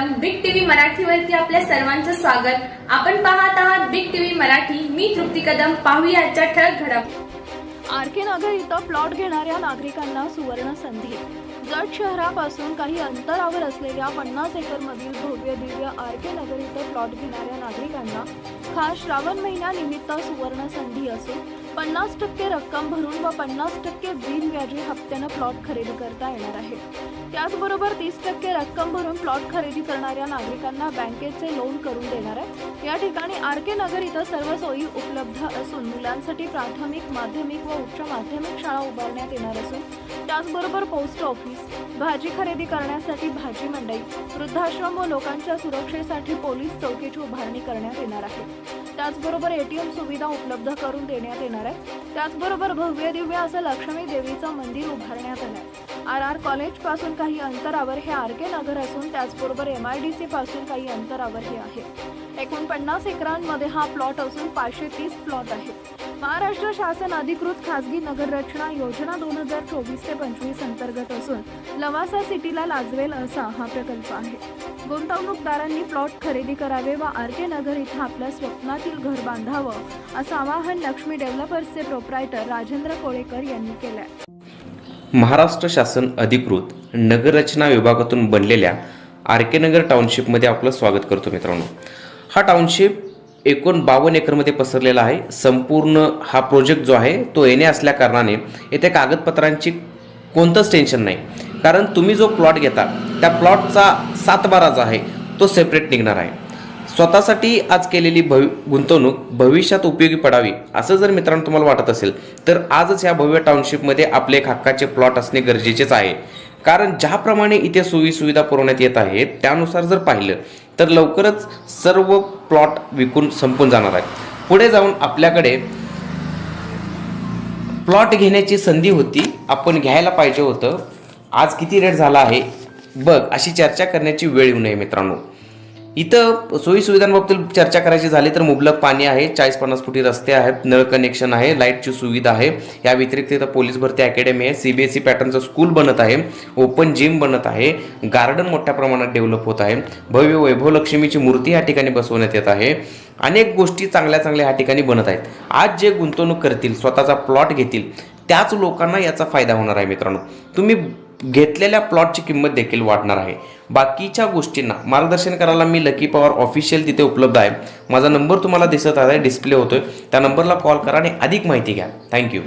मराठीवरती आपल्या सर्वांचं स्वागत. आपण पाहत आहात बिग टीव्ही मराठी. मी तृप्ती कदम. पाहूया आजच्या ठळक घडप आर के नगर इथं प्लॉट घेणाऱ्या नागरिकांना सुवर्ण संधी. जट शहरापासून काही अंतरावर असलेल्या पन्नास एकरमधील भव्य दिव्य आर के नगर इथं प्लॉट घेणाऱ्या नागरिकांना खास श्रावण महिन्यानिमित्त सुवर्ण संधी असून पन्नास टक्के रक्कम भरून व पन्नास टक्के बिनव्याजी हप्त्यानं प्लॉट खरेदी करता येणार आहे. त्याचबरोबर तीस टक्के रक्कम भरून प्लॉट खरेदी करणाऱ्या नागरिकांना बँकेचे लोन करून देणार आहे. या ठिकाणी आर के नगर इथं सर्व सोयी उपलब्ध असून मुलांसाठी प्राथमिक माध्यमिक व उच्च माध्यमिक शाळा उभारण्यात येणार असून त्याचबरोबर पोस्ट ऑफिस भाजी खरेदी करण्यासाठी भाजी मंडई वृद्धाश्रम व लोकांच्या सुरक्षेसाठी पोलीस चौकीची उभारणी करण्यात येणार आहे. त्याचबरोबर एटीएम सुविधा उपलब्ध करून देण्यात येणार आहे. त्याचबरोबर भव्य दिव्य असं लक्ष्मी देवीचं मंदिर उभारण्यात आलं आहे आर आर कॉलेजपासून काही अंतरावर हे आर के नगर असून त्याचबरोबर एम आय डी सी पासून काही अंतरावर हे आहे. एकूण पन्नास एकरांमध्ये हा प्लॉट असून पाचशे तीस प्लॉट आहेत. महाराष्ट्र शासन अधिकृत खासगी नगर रचना योजना दोन हजार चोवीस ते पंचवीस अंतर्गत असून लवासा सिटीला लाजवेल असा हा प्रकल्प आहे. गुंतवणूकदारांनी प्लॉट खरेदी करावे व आर के नगर इथं आपल्या स्वप्नातील घर बांधावं असं आवाहन लक्ष्मी डेव्हलपर्सचे प्रोप्रायटर राजेंद्र कोळेकर यांनी केलं आहे महाराष्ट्र शासन अधिकृत नगररचना विभागातून बनलेल्या आर के नगर टाउनशिपमध्ये आपलं स्वागत करतो मित्रांनो. हा टाउनशिप एकूण बावन्न एकरमध्ये पसरलेला आहे. संपूर्ण हा प्रोजेक्ट जो आहे तो येणे असल्या कारणाने येथे कागदपत्रांची कोणतंच टेन्शन नाही. कारण तुम्ही जो प्लॉट घेता त्या प्लॉटचा सातबारा जो आहे तो सेपरेट निघणार आहे. स्वतःसाठी आज केलेली भवि गुंतवणूक भविष्यात उपयोगी पडावी असं जर मित्रांनो तुम्हाला वाटत असेल तर आजच या भव्य टाउनशिपमध्ये आपले एक हक्काचे प्लॉट असणे गरजेचेच आहे. कारण ज्याप्रमाणे इथे सोयी सुविधा पुरवण्यात येत आहेत त्यानुसार जर पाहिलं तर लवकरच सर्व प्लॉट विकून संपून जाणार आहेत. पुढे जाऊन आपल्याकडे प्लॉट घेण्याची संधी होती आपण घ्यायला पाहिजे होतं. आज किती रेट झाला आहे? बघ अशी चर्चा करण्याची वेळ येऊ नये मित्रांनो. इथं सोयी सुविधांबाबतीत चर्चा करायची झाली तर मुबलक पाणी आहे चाळीस पन्नास फुटी रस्ते आहेत नळ कनेक्शन आहे लाईटची सुविधा आहे. या व्यतिरिक्त इथं पोलीस भरती अकॅडमी आहे सी बी एस पॅटर्नचं स्कूल बनत आहे ओपन जिम बनत आहे गार्डन मोठ्या प्रमाणात डेव्हलप होत आहे. भव्य वैभव लक्ष्मीची मूर्ती या ठिकाणी बसवण्यात येत आहे. अनेक गोष्टी चांगल्या चांगल्या या ठिकाणी बनत आहेत. आज जे गुंतवणूक करतील स्वतःचा प्लॉट घेतील त्याच लोकांना याचा फायदा होणार आहे मित्रांनो. तुम्ही घेतलेल्या प्लॉटची किंमत देखील वाढणार आहे. बाकीच्या गोष्टींना मार्गदर्शन करायला मी लकी पॉवर ऑफिशियल तिथे उपलब्ध आहे. माझा नंबर तुम्हाला दिसत आहे डिस्प्ले होतोय. त्या नंबरला कॉल करा आणि अधिक माहिती घ्या. थँक्यू